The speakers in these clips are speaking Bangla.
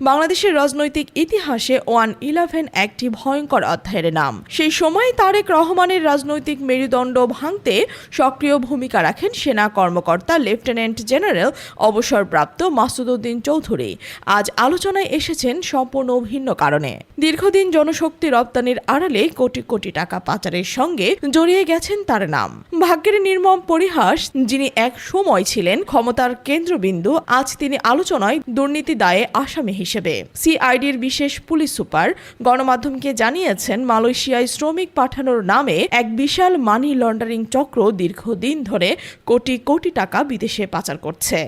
বাংলাদেশের রাজনৈতিক ইতিহাসে ওয়ান ইলেভেন একটি ভয়ঙ্কর অধ্যায়ের নাম। সেই সময় তারেক রহমানের রাজনৈতিক মেরুদণ্ড ভাঙতে সক্রিয় ভূমিকা রাখেন সেনা কর্মকর্তা লেফটেন্যান্ট জেনারেল অবসরপ্রাপ্ত মাসুদউদ্দিন চৌধুরী। আজ আলোচনায় এসেছেন সম্পূর্ণ ভিন্ন কারণে। দীর্ঘদিন জনশক্তি রপ্তানির আড়ালে কোটি কোটি টাকা পাচারের সঙ্গে জড়িয়ে গেছেন তার নাম। ভাগ্যের নির্মম পরিহাস, যিনি এক সময় ছিলেন ক্ষমতার কেন্দ্রবিন্দু, আজ তিনি আলোচনায় দুর্নীতি দায়ে আসামি হিসেবে। সিআইডির বিশেষ পুলিশ সুপার গণমাধ্যমকে জানিয়েছেন, মালয়েশিয়ায় শ্রমিক পাঠানোর নামে এক বিশাল মানি লন্ডারিং চক্র দীর্ঘদিন ধরে কোটি কোটি টাকা বিদেশে পাচার করছে।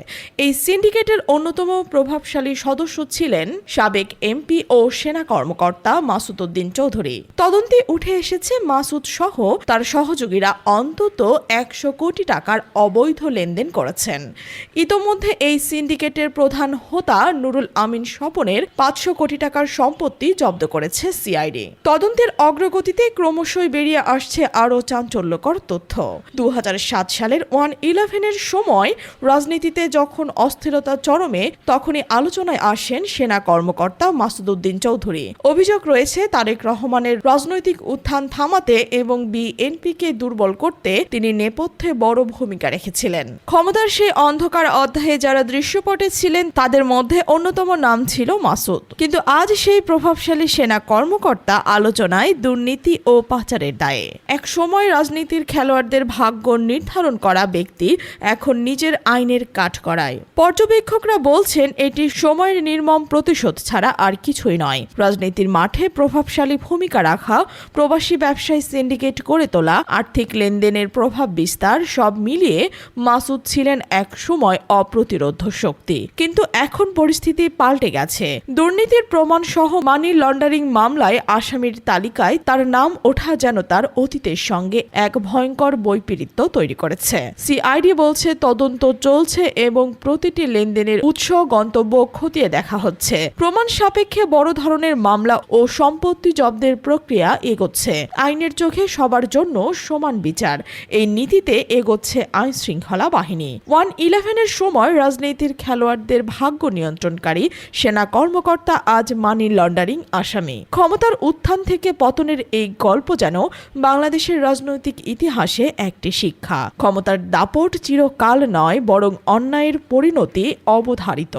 এই সিন্ডিকেটের অন্যতম প্রভাবশালী সদস্য ছিলেন সাবেক এমপি ও সেনা কর্মকর্তা মাসুদ উদ্দিন চৌধুরী। তদন্তে উঠে এসেছে মাসুদ সহ তার সহযোগীরা অন্তত একশো কোটি টাকার অবৈধ লেনদেন করেছেন। ইতোমধ্যে এই সিন্ডিকেটের প্রধান হোতা নুরুল আমিন স্বপনের পাঁচশো কোটি টাকার সম্পত্তি জব্দ করেছে সিআইডি। তদন্তের অগ্রগতিতে ক্রমশই বেরিয়ে আসছে আরও চাঞ্চল্যকর তথ্য। দু সালের ওয়ান ইলেভেনের সময় রাজনীতিতে যখন অস্থিরতা চরমে, তখনই আলোচনায় আসেন সেনা কর্মকর্তা মাসুদউদ্দিন চৌধুরী। অভিযোগ রয়েছে, তারেক রহমানের রাজনৈতিক উত্থান থামাতে এবং বিএনপিকে দুর্বল করতে তিনি নেপথ্যে বড় ভূমিকা রেখেছিলেন। ক্ষমতার সেই অন্ধকার অধ্যায়ে যারা দৃশ্যপটে ছিলেন, তাদের মধ্যে অন্যতম নাম ছিল মাসুদ। কিন্তু আজ সেই প্রভাবশালী সেনা কর্মকর্তা আলোচনায় দুর্নীতি ও পাচারের দায়ে। এক সময় রাজনীতির খেলোয়াড়দের ভাগ্য নির্ধারণ করা ব্যক্তি এখন নিজের আইনের কাঠ করায়। পর্যবেক্ষকরা বলছেন, এটি সময়ের নির্মম প্রতিশোধ ছাড়া আর কিছুই নয়। রাজনীতির মাঠে প্রভাবশালী ভূমিকা রাখা, প্রবাসী ব্যবসায়ী সিন্ডিকেট করে তোলা, আর্থিক লেনদেনের প্রভাব বিস্তার, সব মিলিয়ে মাসুদ ছিলেন এক সময় অপ্রতিরোধ শক্তি। কিন্তু এখন পরিস্থিতি পাল্টে গেছে। দুর্নীতির প্রমাণ সহ মানি লন্ডারিং মামলায় আসামির তালিকায় তার নাম ওঠা যেন তার অতীতের সঙ্গে এক ভয়ঙ্কর বৈপরীত্য তৈরি করেছে। সিআইডি বলছে, তদন্ত চলছে এবং প্রতিটি লেনদেনের উৎস, গন্তব্য খতিয়ে দেখা হচ্ছে। প্রমাণ সাপেক্ষে বড় ধরনের মামলা ও সম্পত্তি জব্দের প্রক্রিয়া এগোচ্ছে। আইনের চোখে সবার জন্য সমান বিচার। এই নীতিতে এগোচ্ছে আইন শৃঙ্খলা বাহিনী। ওয়ান ইলেভেনের সময় রাজনীতির খেলোয়াড়দের ভাগ্য নিয়ন্ত্রণকারী সেনা কর্মকর্তা আজ মানি লন্ডারিং আসামি। ক্ষমতার উত্থান থেকে পতনের এই গল্প যেন বাংলাদেশের রাজনৈতিক ইতিহাসে একটি শিক্ষা। ক্ষমতার দাপট চিরকাল নয়, বরং অন্যায়ের পরিণতি অবধারিত।